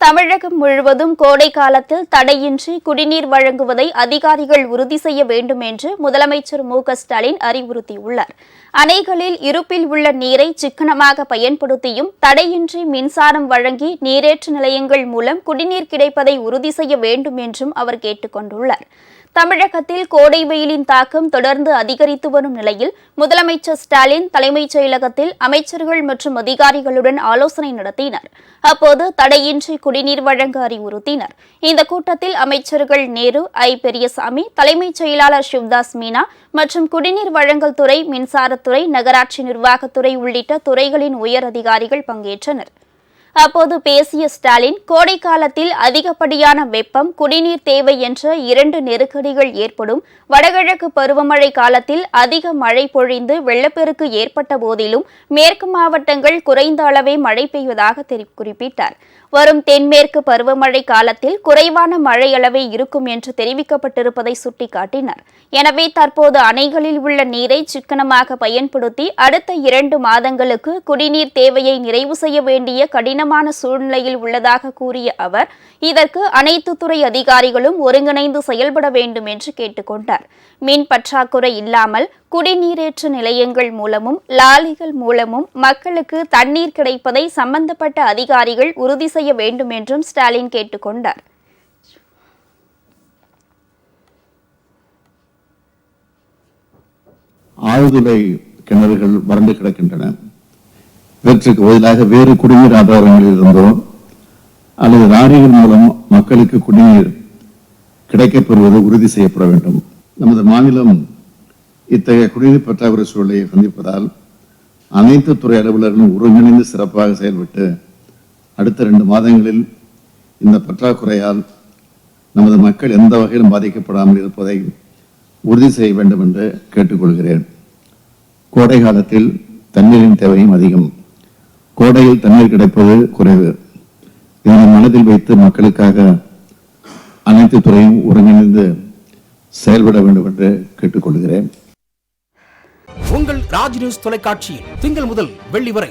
தமிழகம் முழுவதும் கோடை காலத்தில் தடையின்றி குடிநீர் வழங்குவதை அதிகாரிகள் உறுதி செய்ய வேண்டும் என்று முதலமைச்சர் மு க ஸ்டாலின் அறிவுறுத்தியுள்ளார். அணைகளில் இருப்பில் உள்ள நீரை சிக்கனமாக பயன்படுத்தியும் தடையின்றி மின்சாரம் வழங்கி நீரேற்று நிலையங்கள் மூலம் குடிநீர் கிடைப்பதை உறுதி செய்ய வேண்டும் என்றும் அவர் கேட்டுக் கொண்டுள்ளார் தமிழகத்தில் கோடை வெயிலின் தாக்கம் தொடர்ந்து அதிகரித்து வரும் நிலையில் முதலமைச்சர் ஸ்டாலின் தலைமைச் செயலகத்தில் அமைச்சர்கள் மற்றும் அதிகாரிகளுடன் ஆலோசனை நடத்தினர். அப்போது தடையின்றி குடிநீர் வழங்க அறிவுறுத்தினர். இந்த கூட்டத்தில் அமைச்சர்கள் நேரு ஐ. பெரியசாமி தலைமைச் செயலாளர் சிவ்தாஸ் மீனா மற்றும் குடிநீர் வழங்கல் துறை மின்சாரத்துறை நகராட்சி நிர்வாகத்துறை உள்ளிட்ட துறைகளின் உயர் அதிகாரிகள் பங்கேற்றனர். அப்போது பேசிய ஸ்டாலின் கோடை காலத்தில் அதிகப்படியான வெப்பம் குடிநீர் தேவை என்ற இரண்டு நெருக்கடிகள் ஏற்படும். வடகிழக்கு பருவமழை காலத்தில் அதிக மழை பொழிந்து வெள்ளப்பெருக்கு ஏற்பட்ட போதிலும் மேற்கு மாவட்டங்கள் குறைந்த அளவே மழை பெய்வதாக தெரி- குறிப்பிட்டார். வரும் தென்மேற்கு பருவமழை காலத்தில் குறைவான மழையளவே இருக்கும் என்று தெரிவிக்கப்பட்டிருப்பதை சுட்டிக்காட்டினார். எனவே தற்போது அணைகளில் உள்ள நீரை சிக்கனமாக பயன்படுத்தி அடுத்த இரண்டு மாதங்களுக்கு குடிநீர் தேவையை நிறைவு செய்ய வேண்டிய கடினமான சூழ்நிலையில் உள்ளதாக கூறிய அவர் இதற்கு அனைத்து துறை அதிகாரிகளும் ஒருங்கிணைந்து செயல்பட வேண்டும் என்று கேட்டுக்கொண்டார். மின் பற்றாக்குறை இல்லாமல் குடிநீரேற்று நிலையங்கள் மூலமும் லாலிகள் மூலமும் மக்களுக்கு தண்ணீர் கிடைப்பதை சம்பந்தப்பட்ட அதிகாரிகள் உறுதி செய்ய வேண்டும் என்றும் ஸ்டாலின் கேட்டுக்கொண்டார். ஆழ்துளை கிணறுகள் வறண்டு கிடக்கின்றன. இவற்றுக்கு பதிலாக வேறு குடிநீர் ஆதாரங்களில் இருந்தோ அல்லது லாரிகள் மூலம் மக்களுக்கு குடிநீர் கிடைக்கப்பெறுவது உறுதி செய்யப்பட வேண்டும். நமது மாநிலம் இத்தகைய குடிநீர் பற்றாக்குறை சூழலை சந்திப்பதால் அனைத்து துறை அலுவலர்களும் ஒருங்கிணைந்து சிறப்பாக செயல்பட்டு அடுத்த ரெண்டு மாதங்களில் இந்த பற்றாக்குறையால் நமது மக்கள் எந்த வகையிலும் பாதிக்கப்படாமல் இருப்பதை உறுதி செய்ய வேண்டும் என்று கேட்டுக்கொள்கிறேன். கோடை காலத்தில் தண்ணீரின் தேவையும் அதிகம். கோடையில் தண்ணீர் கிடைப்பது குறைவு. இதனை மனதில் வைத்து மக்களுக்காக அனைத்து துறையும் ஒருங்கிணைந்து செயல்பட வேண்டும் என்று கேட்டுக்கொள்கிறேன். உங்கள் ராஜ் நியூஸ் தொலைக்காட்சியில் திங்கள் முதல் வெள்ளி வரை